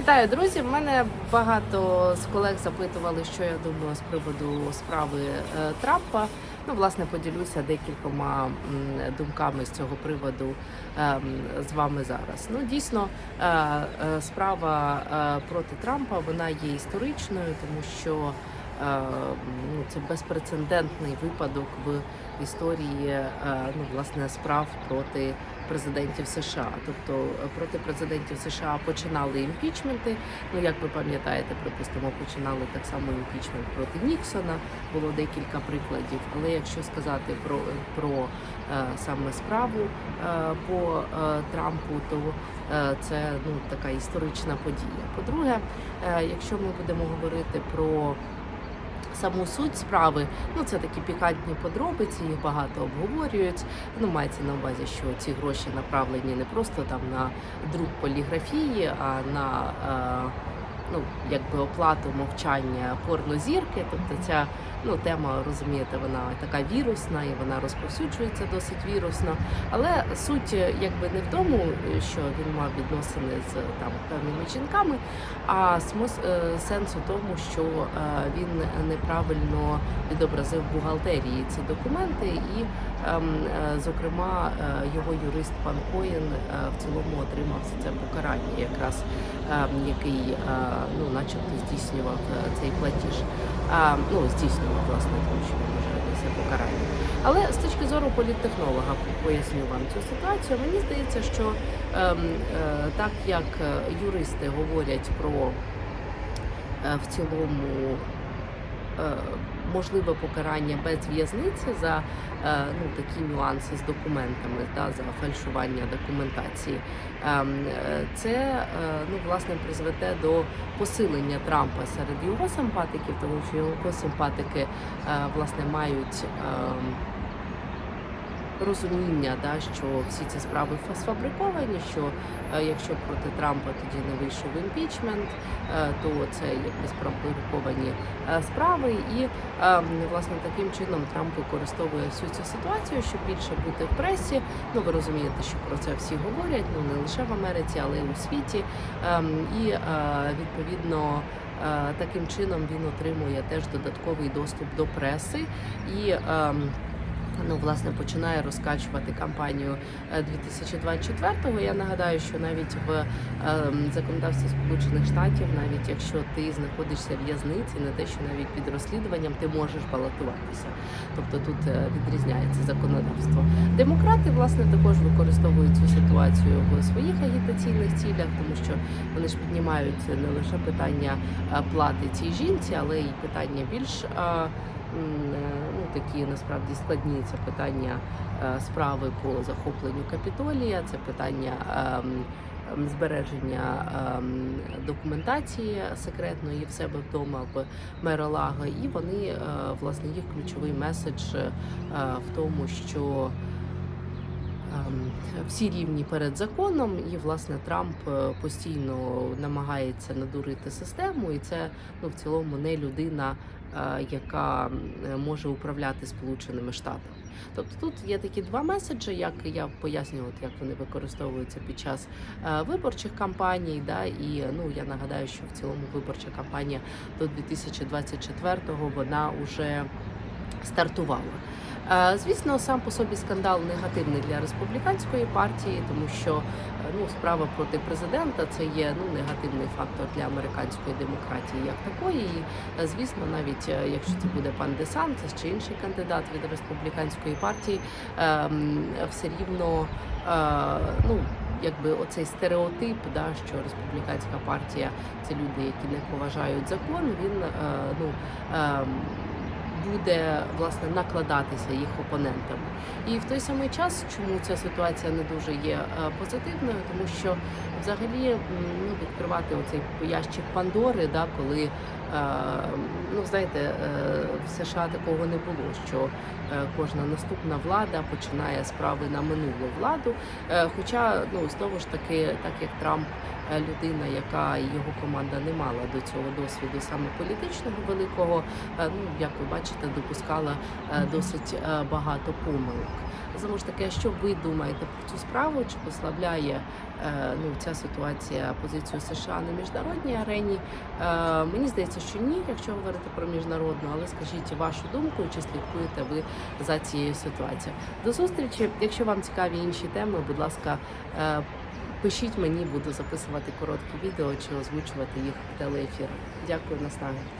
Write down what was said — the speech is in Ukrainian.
Вітаю, друзі! Мене багато з колег запитували, що я думаю з приводу справи е, Трампа. Ну, власне, поділюся декількома думками з цього приводу ем, з вами зараз. Ну, дійсно, е, е, справа проти Трампа вона є історичною, тому що це безпрецедентний випадок в історії е, ну, власне справ проти президентів США. Тобто е, проти президентів США починали імпічменти. Ну як ви пам'ятаєте, припустимо, починали так само імпічмент проти Ніксона. Було декілька прикладів. Але якщо сказати про, про е, саме справу е, по е, Трампу, то е, це ну така історична подія. По-друге, е, якщо ми будемо говорити про Саму суть справи, ну це такі пікантні подробиці, їх багато обговорюють. Ну мається на увазі, що ці гроші направлені не просто там на друк поліграфії, а на е, ну якби оплату мовчання порнозірки. Тобто ця ну тема розумієте, вона така вірусна і вона розповсюджується досить вірусно. Але суть якби не в тому, що він мав відносини з там певними жінками, а е, сенс у тому, що е, він неправильно відобразив бухгалтерії ці документи, і ем, е, зокрема його юрист пан Коєн в цілому отримав за це покарання, якраз ем, який ну, начебто здійснював е, цей платіж. А, ну, здійснював власне, тому що він вже несе покарання. Але з точки зору політтехнолога поясню вам цю ситуацію. Мені здається, що ем, е, так як е, юристи говорять про е, в цілому е, можливе покарання без в'язниці за е, ну, такі нюанси з документами, да, за фальшування документації, Ем, це е, ну, власне призведе до посилення Трампа серед його симпатиків, тому що його симпатики е, власне мають. Розуміння, да, що всі ці справи фа- сфабриковані, що е, якщо проти Трампа тоді не вийшов імпічмент, е, то це якби сфабриковані е, справи. І власне таким чином Трамп використовує всю цю ситуацію, щоб більше бути в пресі. Ну ви розумієте, що про це всі говорять, ну не лише в Америці, але й у світі. Ем, І відповідно. Таким чином він отримує теж додатковий доступ до преси і ем, ну, власне починає розкачувати кампанію е, 2024-го. Я нагадаю, що навіть в ем, законодавстві Сполучених Штатів, навіть якщо ти знаходишся в в'язниці, не те, що навіть під розслідуванням ти можеш балотуватися. Тобто тут е, відрізняється законодавство. Демократи власне також використовують цю ситуацію в своїх агітаційних цілях, тому що вони ж піднімають не лише питання е, плати цій жінці, але й питання більш. Такі насправді складні це питання е, справи по захопленню капітолія, це питання. ем, ем, Збереження ем, документації секретної в себе вдома в Меролаго, і вони е, власне їх ключовий меседж е, в тому, що всі рівні перед законом, і власне Трамп постійно намагається надурити систему, і це ну в цілому не людина, яка може управляти Сполученими Штатами. Тобто тут є такі два меседжі, як я пояснюю, от як вони використовуються під час е, виборчих кампаній. Да, і ну я нагадаю, що в цілому виборча кампанія до 2024-го вона вже стартувала. Е, Звісно, сам по собі скандал негативний для республіканської партії, тому що е, ну справа проти президента це є ну негативний фактор для американської демократії як такої. І, е, звісно, навіть е, якщо це буде пан Десантес чи інший кандидат від республіканської партії, ем, все рівно е, ну. Якби оцей стереотип, да, що республіканська партія це люди, які не поважають закон, він е, ну ем, буде власне накладатися їх опонентами. І в той самий час, чому ця ситуація не дуже є е, позитивною, тому що взагалі ну, відкривати оцей ящик Пандори, да, коли ну знаєте, е, в США такого не було, що е, кожна наступна влада починає справи на минулу владу. Е, Хоча ну знову ж таки, так як Трамп е, людина, яка і його команда не мала до цього досвіду саме політичного великого, е, ну як ви бачите, допускала е, досить е, багато помилок. Знову ж таки, що ви думаєте про цю справу? Чи послабляє е, ну ця ситуація позицію США на міжнародній арені? Е, Мені здається, що ні, якщо говорити про міжнародну, але скажіть вашу думку, чи слідкуєте ви за цією ситуацією? До зустрічі. Якщо вам цікаві інші теми, будь ласка. е, Пишіть мені, буду записувати короткі відео чи озвучувати їх в телеефірах. Дякую, наснаги.